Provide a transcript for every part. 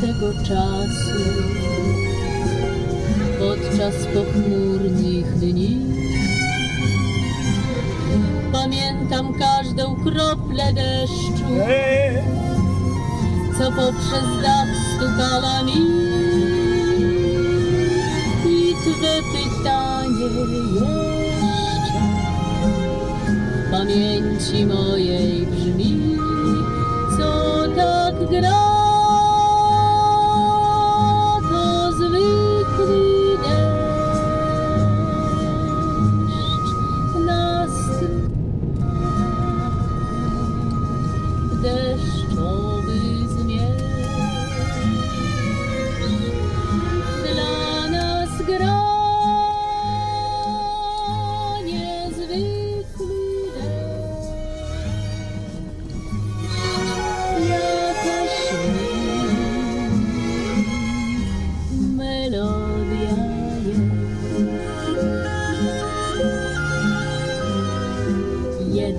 tego czasu. Podczas pochmurnych dni pamiętam każdą kroplę deszczu, co poprzez dach stukała mi. I twe pytanie jeszcze w pamięci mojej brzmi, co tak gra,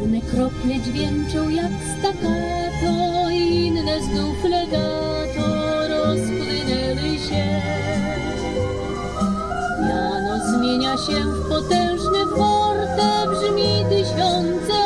Jedne krople dźwięczą jak staccato, inne znów legato rozpłynęły się. Piano zmienia się w potężne forte, brzmi tysiące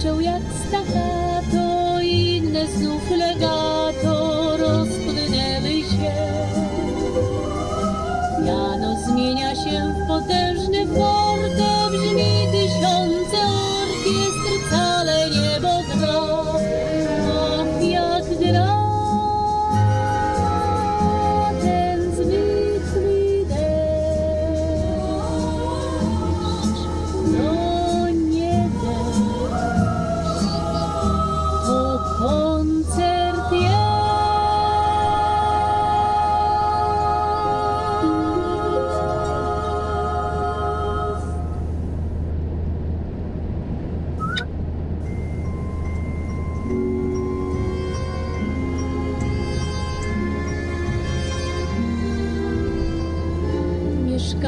dźwięczą jak staccato,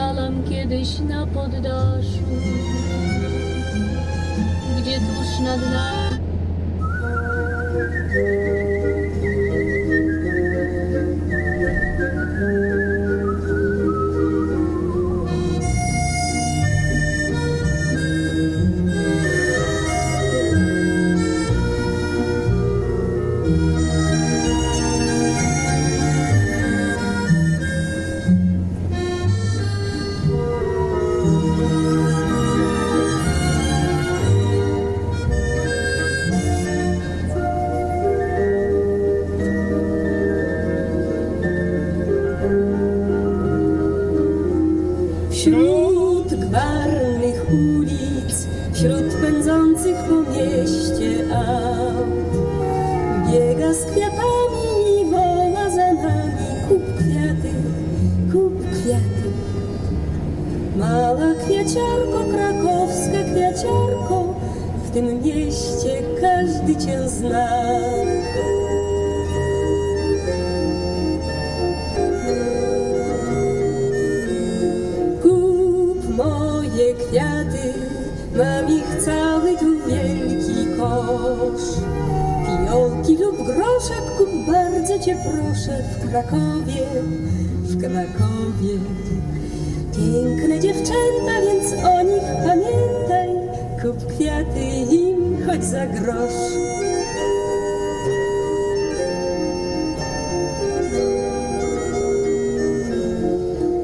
Mieszkałam kiedyś na poddaszu, gdzie tuż nad nami Wśród pędzących po mieście aut Biega z kwiatami i woła za nami Kup kwiaty, kup kwiaty. Mała kwiaciarko, krakowska kwiaciarko W tym mieście każdy cię zna proszę, w Krakowie, w Krakowie. Piękne dziewczęta, więc o nich pamiętaj, kup kwiaty im choć za grosz.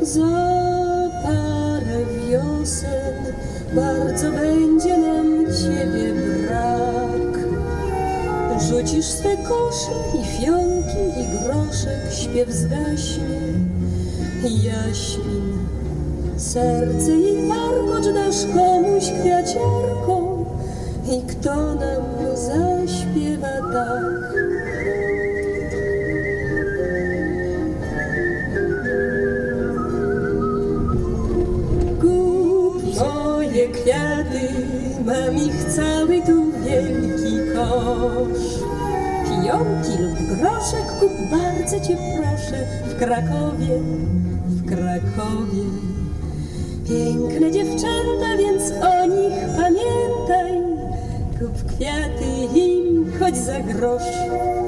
Za parę wiosen bardzo będzie Rzucisz swe kosze i fionki i groszek, śpiew zgaśnie. Jaśmin, serce i warkocz dasz komuś kwiaciarką i kto nam zaśpiewa tak? Kup moje kwiaty, mam ich cały wielki kosz. Pionki lub groszek kup, bardzo cię proszę, w Krakowie, w Krakowie. Piękne dziewczęta, więc o nich pamiętaj. Kup kwiaty im, choć za grosz.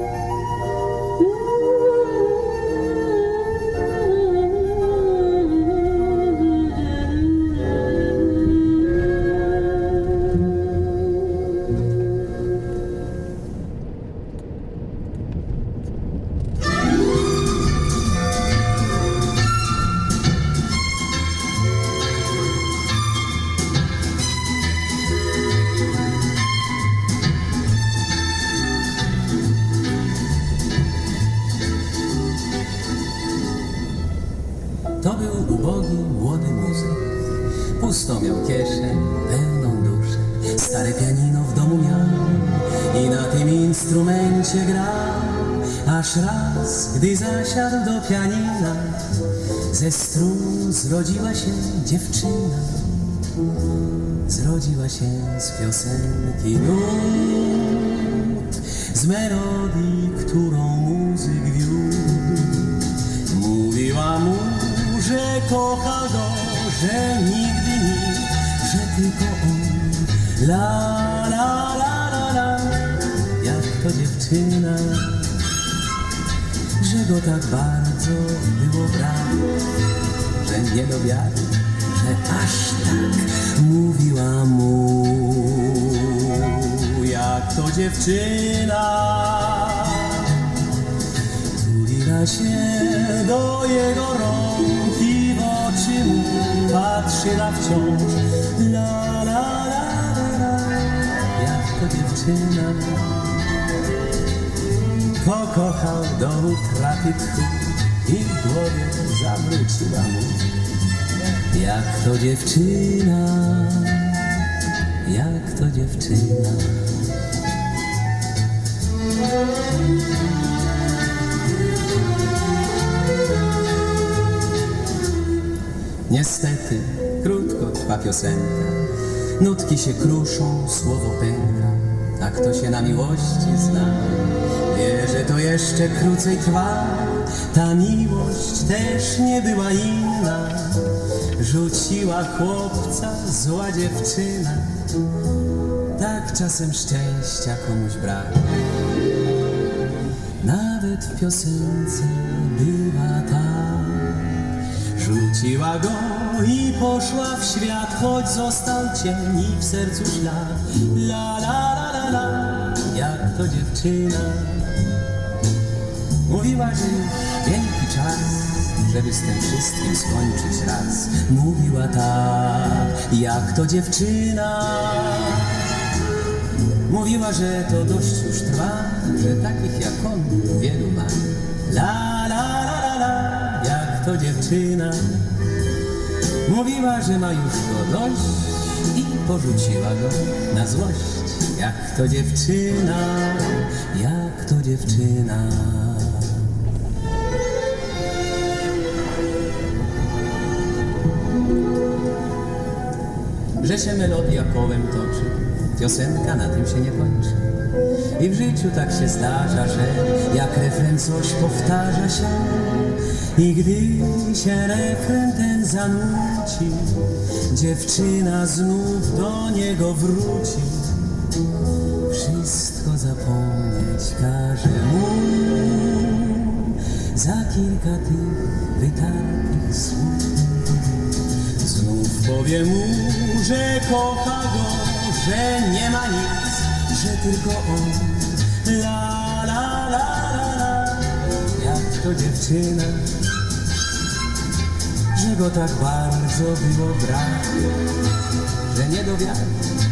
To był ubogi, młody muzyk. Pusto miał kieszeń, pełną duszę. Stare pianino w domu miał i na tym instrumencie grał. Aż raz, gdy zasiadł do pianina, ze strun zrodziła się dziewczyna. Zrodziła się z piosenki nut, z melodii, którą muzyk wiódł. Że kocha go, że nigdy nikt, że tylko on. La, la, la, la, la, jak to dziewczyna, że go tak bardzo było brak, że nie do wiary, że aż tak mówiła mu, jak to dziewczyna. Tuliła się do jego rąk patrzyła wciąż. La, la, la, la, jak to dziewczyna. Pokochał do utraty tchu i w głowie zawróciła mu. Jak to dziewczyna, jak to dziewczyna. Niestety, krótko trwa piosenka, nutki się kruszą, słowo pęka, a kto się na miłości zna, wie, że to jeszcze krócej trwa. Ta miłość też nie była inna, rzuciła chłopca zła dziewczyna. Tak czasem szczęścia komuś brak. Nawet w piosence bywa tak. Rzuciła go i poszła w świat, choć został cień i w sercu ślad. La la la la la, jak to dziewczyna. Mówiła, że już wielki czas, żeby z tym wszystkim skończyć raz. Mówiła tak, jak to dziewczyna. Mówiła, że to dość już trwa, że takich jak on wielu ma. La to dziewczyna. Mówiła, że ma już go dość i porzuciła go na złość. Jak to dziewczyna, jak to dziewczyna. że się melodia kołem toczy, piosenka na tym się nie kończy. I w życiu tak się zdarza, że jak refren coś powtarza się i gdy się refren ten zanuci, dziewczyna znów do niego wróci. Wszystko zapomnieć każe mu za kilka tych wytartych słów. Znów powie mu, że kocha go, że nie ma nic, że tylko on. La la la la la, jak to dziewczyna, że go tak bardzo było brak, że nie do wiary,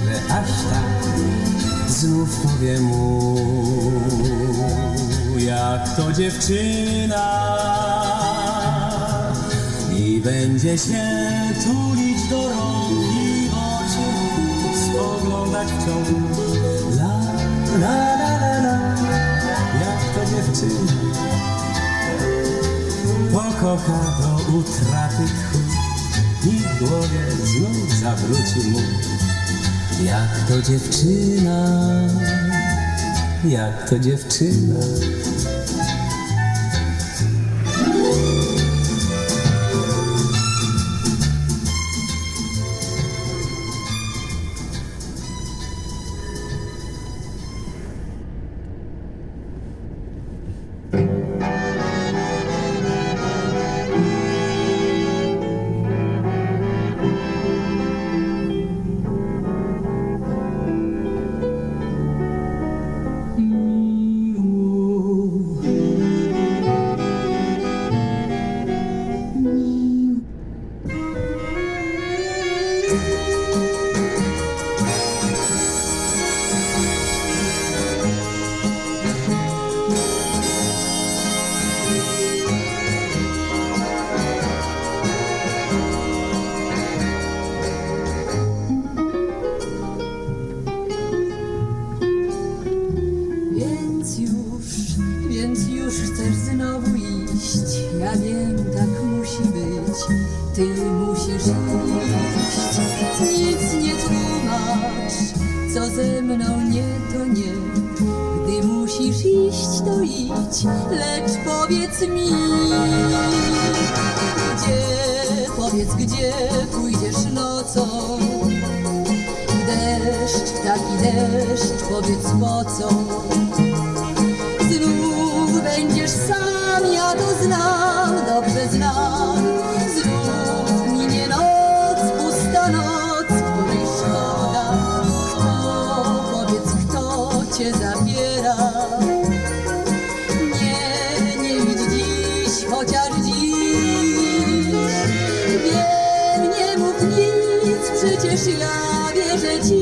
że aż tak znów powie mu, jak to dziewczyna. I będzie się tulić do rąk i oczy spoglądać wciąż. La, la, la, la, la, jak to dziewczyna. Pokocha utraty i w głowie znów zawróci mu. Jak to dziewczyna, jak to dziewczyna. Chcesz znowu iść. Ja wiem, tak musi być. Ty musisz iść. Nic nie tłumacz, co ze mną nie to nie. Gdy musisz iść, to idź, lecz powiedz mi, gdzie, powiedz gdzie pójdziesz nocą. Deszcz, taki deszcz, powiedz po co Nie, nie idź dziś, chociaż dziś. Wiem, nie mów nic, przecież ja wierzę ci